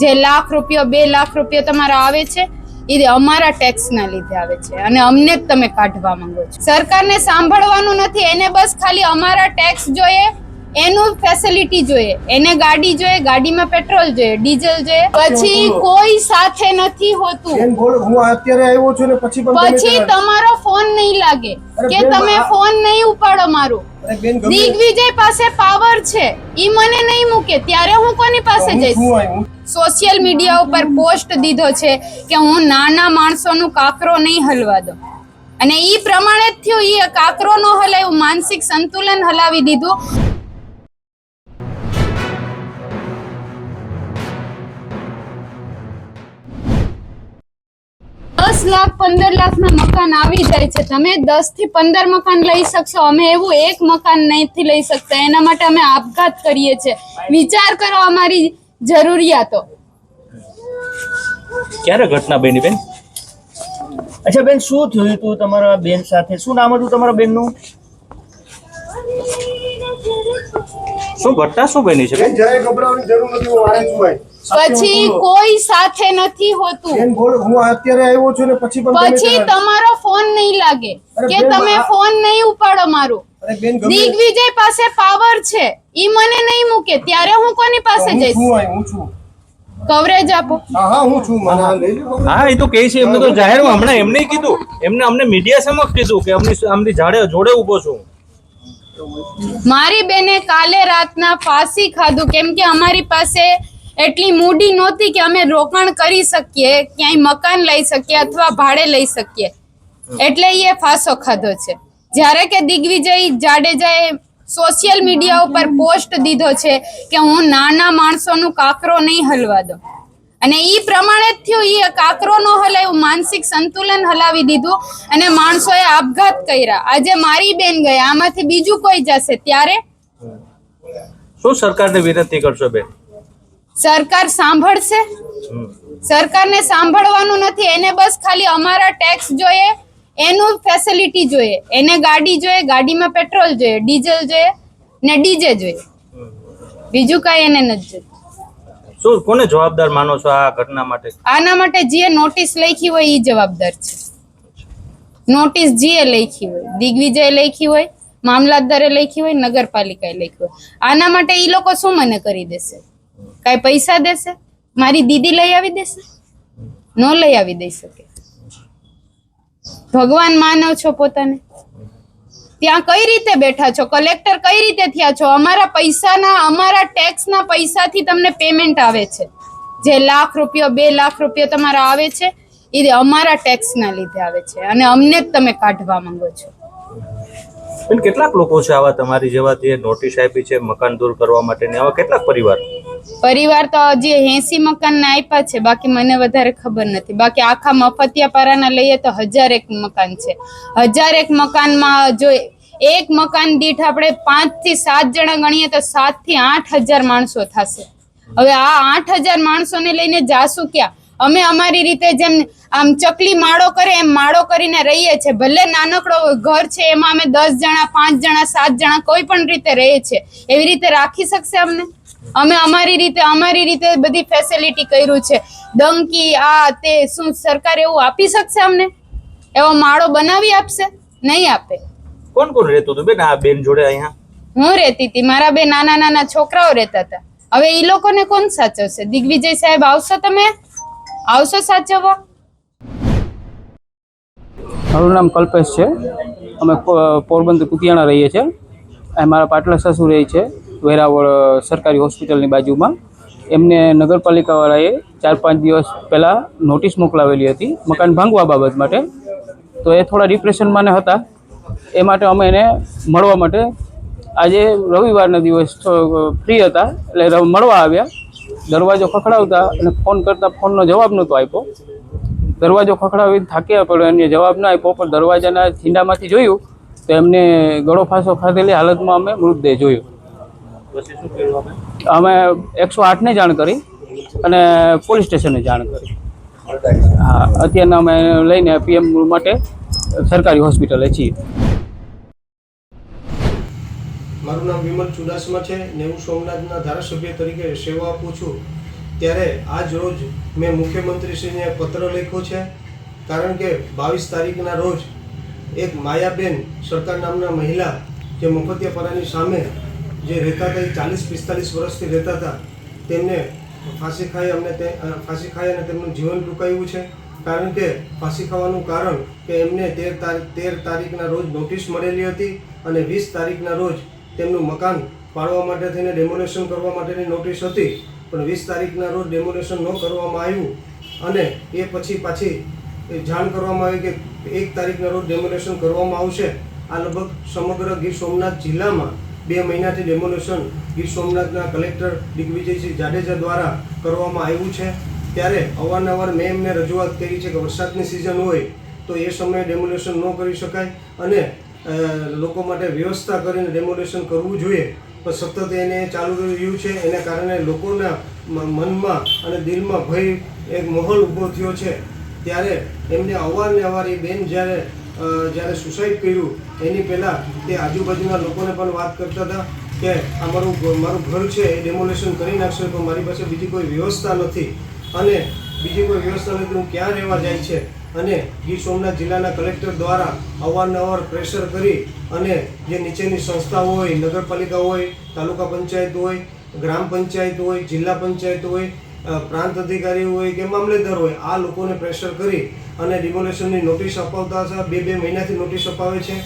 જે લાખ રૂપિયો, બે લાખ રૂપિયો તમારા આવે છે, એ અમારા ટેક્સના લીધે આવે છે. અને અમને જ તમે કાઢવા માંગો છો. સરકારને સાંભળવાનું નથી, એને બસ ખાલી અમારા ટેક્સ જોઈએ એનું ફેસિલિટી જોઈએ. એને ગાડી જોઈએ ગાડીમાં પેટ્રોલ જોઈએ ડીઝલ જોઈએ. પછી કોઈ સાથે નથી હોતું. હું અત્યારે આવ્યો છું ને પછી પછી તમારો ફોન નહીં લાગે. કે તમે ફોન નહીં ઉપાડો મારું. દિગ્વિજય પાસે પાવર છે. ઈ મને નહીં મૂકે. ત્યારે હું કોની પાસે જઈશ? સોશિયલ મીડિયા ઉપર પોસ્ટ દીધો છે કે હું નાના માણસોનું કાકરો નહીં હલવા દઉં. અને ઈ પ્રમાણે જ થયું. ઈ કાકરો નો હલાયું માનસિક સંતુલન હલાવી દીધું. દસ લાખ પંદર લાખના મકાન આવી જાય છે. તમે દસથી પંદર મકાન લઈ શકશો. અમે એવું એક મકાન નથી લઈ શકતા. એના માટે અમે આપઘાત કરીએ છીએ. વિચાર કરો અમારી જરૂરિયાતો. ક્યારે ઘટના બની બેન? અચ્છા બેન શું થયું હતું તમારા બેન સાથે? શું નામ હતું તમારા બેનનું? શું ઘટના શું બની છે બેન? જરાય ગભરાવાની જરૂર નથી હું છું. પછી કોઈ સાથે નથી હોતું. હું અત્યારે આવ્યો છું ને પછી પછી તમારો ફોન નહીં લાગે. કે તમે ફોન નહીં ઉપાડો મારું. અરે બેન ગમે દિગ્વિજય પાસે પાવર છે. ઈ મને નહીં મૂકે. ત્યારે હું કોની પાસે જઈશ? હું છું. કવરેજ આપો. હા હા છું. હા એ તો કહે છે. એમને તો જાહેરમાં હમણાં એમને કીધું. એમને અમને મીડિયા સમક્ષ કીધું કે અમની આમની જાડે જોડે ઊભો છું. મારી બેને કાલે રાતના ફાંસી ખાધું. કેમ કે અમારી પાસે એટલી મૂડી નહોતી કે અમે રોકાણ કરી શકીએ, ક્યાંય મકાન લઈ શકીએ અથવા ભાડે લઈ શકીએ. એટલે એ ફાંસો ખાધો છે. જ્યારે કે દિગ્વિજય જાડેજાએ સોશિયલ મીડિયા ઉપર પોસ્ટ દીધો છે કે હું નાના માણસોનું કાકરો નહીં હલવા દઉં. અને એ પ્રમાણે જ થયું એ કાકરો નો હલાયું, માનસિક સંતુલન હલાવી દીધું અને માણસોએ આપઘાત કર્યા. આજે મારી બેન ગયા આમાંથી બીજું કોઈ જશે, ત્યારે? શું સરકારને વિનંતી કરશો બેન? સરકાર સાંભળશે? સરકારને સાંભળવાનું નથી. એને બસ ખાલી અમારા ટેક્સ જોઈએ એનું ફેસિલિટી જોઈએ. એને ગાડી જોઈએ ગાડીમાં પેટ્રોલ જોઈએ ડીઝલ જોઈએ ને ડીજે જોઈએ. બીજું કાંઈ એને નથી જોઈએ. શું કોને જવાબદાર માનો છો આ ઘટના માટે? આના માટે જે નોટિસ લખી હોય એ જવાબદાર છે. નોટિસ જે લખી હોય દિગ્વિજય લખી હોય મામલતદારે લખી હોય નગરપાલિકાએ લખી હોય. આના માટે એ લોકો શું મને કરી દેશે? કાંઈ પૈસા દેશે? મારી દીદી લઈ આવી દેશે? ન લઈ આવી દઈ શકે. ભગવાન માનવ છો પોતાને? ત્યાં કઈ રીતે બેઠા છો? કલેક્ટર કઈ રીતે થયા છો? અમારા પૈસાના, અમારા ટેક્સના પૈસાથી તમને પેમેન્ટ આવે છે. જે લાખ રૂપિયો, બે લાખ રૂપિયો તમારા આવે છે, એ અમારા ટેક્સના લીધે આવે છે. અને અમને જ તમે કાઢવા માંગો છો. કેટલાક લોકો છે આવા તમારી જેવા જે નોટિસ આપી છે, મકાન દૂર કરવા માટેની, આવા કેટલાક પરિવાર? પરિવાર તો હજી એસી મકાન આપ્યા છે, બાકી મને વધારે ખબર નથી. બાકી આખા મફતિયા પારાના લઈએ તો હજાર એક મકાન છે. હજાર એક મકાનમાં જો એક મકાન દીઠ આપણે પાંચથી સાત જણા ગણીએ તો સાતથી આઠ હજાર માણસો થશે. હવે આ આઠ હજાર માણસોને લઈને જાશું ક્યાં? અમે અમારી રીતે જેમ આમ ચકલી માળો કરે એમ માળો કરીને રહીએ છીએ. ભલે નાનકડો ઘર છે એમાં અમે દસ જણા પાંચ જણા સાત જણા કોઈ પણ રીતે રહીએ છીએ એવી રીતે રાખી શકશે અમને? અમે અમારી રીતે અમારી રીતે બધી ફેસિલિટી કર્યું છે. ડંકી આ તે શું સરકાર એવું આપી શકશે અમને? એવો માળો બનાવી આપશે? નહીં આપે. કોણ કોણ રહેતું હતું બેન આ બેન જોડે અહીંયા? હું રહેતી હતી. મારા બે નાના નાના છોકરાઓ રહેતા હતા. હવે એ લોકોને કોણ સાચવશે? દિગ્વિજય સાહેબ આવશો તમે? આવશો સાચવવા મારું નામ કલ્પેશ છે. અમે પોરબંદર કુતિયાણા રહીએ છીએ. અહીં મારા પાટલા સાસુ રહે છે, વેરાવળ સરકારી હોસ્પિટલની બાજુમાં. એમને નગરપાલિકાવાળાએ ચાર પાંચ દિવસ પહેલાં નોટિસ મોકલાવેલી હતી, મકાન ભાંગવા બાબત માટે. તો એ થોડા ડિપ્રેશનમાં હતા. એ માટે અમે એને મળવા માટે આજે રવિવારના દિવસ ફ્રી હતા. એટલે મળવા આવ્યા. દરવાજો ખખડાવતા અને ફોન કરતાં ફોનનો જવાબ નહોતો આપ્યો. દરવાજો ખખડાવી થાક્યા પડ્યો એમને જવાબ ના આપ્યો પણ દરવાજાના છીંડામાંથી જોયું તો એમને ગળો ફાંસો ખાધેલી હાલતમાં અમે મૃતદેહ જોયો. અમે? એકસો આઠને જાણ કરી અને પોલીસ સ્ટેશને જાણ કરી. હા અત્યારના અમે લઈને પીએમ માટે સરકારી હોસ્પિટલે છીએ. મારું નામ વિમલ ચુડાસમા છે ને હું સોમનાથના ધારાસભ્ય તરીકે સેવા આપું છું. ત્યારે આજ રોજ મેં મુખ્યમંત્રીશ્રીને પત્ર લખ્યો છે. કારણ કે બાવીસ તારીખના રોજ એક માયાબેન સરકાર નામના મહિલા જે મફતિયાપરાની સામે જે રહેતા હતા, એ ચાલીસ પિસ્તાલીસ વર્ષથી રહેતા હતા, તેમને ફાંસી ખાઈ અમને તે ફાંસી ખાઈ અને તેમનું જીવન ટૂંકાયું છે. કારણ કે ફાંસી ખાવાનું કારણ કે એમને તેર તારીખ તેર તારીખના રોજ નોટિસ મળેલી હતી અને વીસ તારીખના રોજ તેમનું મકાન પાડવા માટે થઈને ડેમોલેશન કરવા માટેની નોટિસ હતી. પણ વીસ તારીખના રોજ ડેમોલેશન ન કરવામાં આવ્યું અને એ પછી પાછી જાણ કરવામાં આવી કે એક તારીખના રોજ ડેમોલેશન કરવામાં આવશે. આ લગભગ સમગ્ર ગીર સોમનાથ જિલ્લામાં બે મહિનાથી ડેમોલેશન ગીર સોમનાથના કલેક્ટર દિગ્વિજયસિંહ જાડેજા દ્વારા કરવામાં આવ્યું છે. ત્યારે અવારનવાર મેં એમને રજૂઆત કરી છે કે વરસાદની સિઝન હોય તો એ સમયે ડેમોલેશન ન કરી શકાય અને લોકો માટે વ્યવસ્થા કરીને ડેમોલેશન કરવું જોઈએ. પણ સતત એને ચાલુ રહ્યું છે. એને કારણે લોકોના મનમાં અને દિલમાં ભય એક માહોલ ઊભો થયો છે. ત્યારે એમને અવારને અવાર એ બેન જ્યારે જ્યારે સુસાઇડ કર્યું, એની પહેલાં તે આજુબાજુના લોકોને પણ વાત કરતા હતા કે આ મારું મારું ઘર છે, એ ડેમોલેશન કરી નાખશે તો મારી પાસે બીજી કોઈ વ્યવસ્થા નથી. અને બીજી કોઈ વ્યવસ્થા નથી હું ક્યાં રહેવા જાય છે? અને ગીર સોમનાથ જિલ્લાના કલેક્ટર દ્વારા અવારનવાર પ્રેશર કરી અને જે નીચેની સંસ્થાઓ હોય, નગરપાલિકા હોય, તાલુકા પંચાયત હોય, ગ્રામ પંચાયત હોય, જિલ્લા પંચાયત હોય પ્રાંત અધિકારી હોય કે મામલેદાર હોય, આ લોકોને પ્રેશર કરી અને ડિમોલેશનની નોટિસ અપાવતા હતા. બે બે મહિનાથી નોટિસ અપાવે છે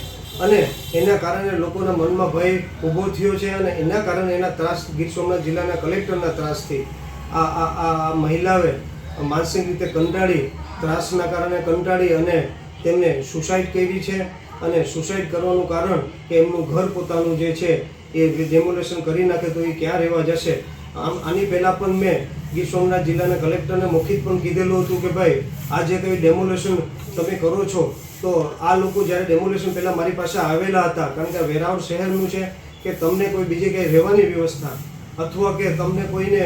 અને એના કારણે લોકોના મનમાં ભય ઊભો થયો છે અને એના કારણે એના ત્રાસ ગીર સોમનાથ જિલ્લાના કલેક્ટરના ત્રાસથી આ આ આ મહિલાએ માનસિક રીતે કંટાળી, ત્રાસના કારણે કંટાળી અને તેમને સુસાઇડ કરી છે અને સુસાઇડ કરવાનું કારણ કે એમનું ઘર પોતાનું જે છે એ ડેમોલેશન કરી નાખે તો એ ક્યાં રહેવા જશે? આમ આની પહેલાં પણ મેં ગીર સોમનાથ જિલ્લાના કલેક્ટરને મૌખિક પણ કીધેલું હતું કે ભાઈ, આ જે કંઈ ડેમોલેશન તમે કરો છો, તો આ લોકો જ્યારે ડેમોલેશન પહેલાં મારી પાસે આવેલા હતા, કારણ કે વેરાવળ શહેરનું છે, કે તમને કોઈ બીજે ક્યાંય રહેવાની વ્યવસ્થા, અથવા કે તમને કોઈને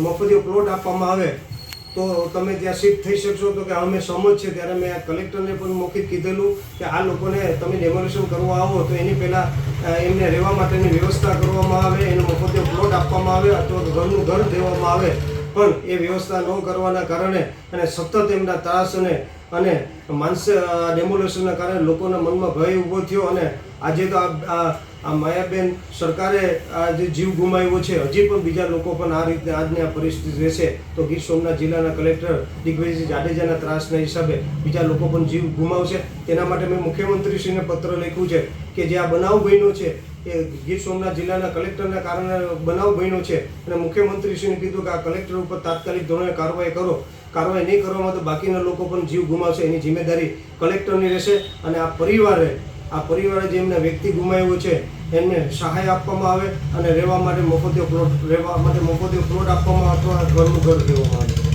મફતીઓ પ્લોટ આપવામાં આવે તો તમે ત્યાં શિફ્ટ થઈ શકશો તો કે અમે સમજ છે, ત્યારે મેં કલેક્ટરને પણ મૌખિક કીધેલું કે આ લોકોને તમે ડેમોલેશન કરવા આવો તો એની પહેલાં એમને રહેવા માટેની વ્યવસ્થા કરવામાં આવે, એનો મફતે પ્લોટ આપવામાં આવે અથવા ઘરનું ઘર દેવામાં આવે. પણ એ વ્યવસ્થા ન કરવાના કારણે અને સતત એમના ત્રાસ અને માનસ ડેમોલેશનના કારણે લોકોના મનમાં ભય ઊભો થયો અને આજે તો આ આ- આ માયાબેન સરકારે આ જે જીવ ગુમાવ્યો છે, હજી પણ બીજા લોકો પણ આ રીતે આજની આ પરિસ્થિતિ રહેશે તો ગીર સોમનાથ જિલ્લાના કલેક્ટર દિગ્વિજય જાડેજાના ત્રાસના હિસાબે બીજા લોકો પણ જીવ ગુમાવશે. તેના માટે મેં મુખ્યમંત્રીશ્રીને પત્ર લખ્યું છે કે જે આ બનાવ બન્યો છે, એ ગીર સોમનાથ જિલ્લાના કલેક્ટરના કારણે બનાવ બન્યો છે. અને મુખ્યમંત્રીશ્રીને કીધું કે આ કલેક્ટર ઉપર તાત્કાલિક ધોરણે કાર્યવાહી કરો. કાર્યવાહી નહીં કરવામાં તો બાકીના લોકો પણ જીવ ગુમાવશે. એની જિમ્મેદારી કલેક્ટરની રહેશે અને આ પરિવારે આ પરિવારે જે એમને વ્યક્તિ ગુમાવ્યો છે, એમને સહાય આપવામાં આવે અને રહેવા માટે મફતિયો પ્લોટ, રહેવા માટે મફતિયો પ્લોટ આપવામાં અથવા ઘરનું ઘર દેવામાં આવે.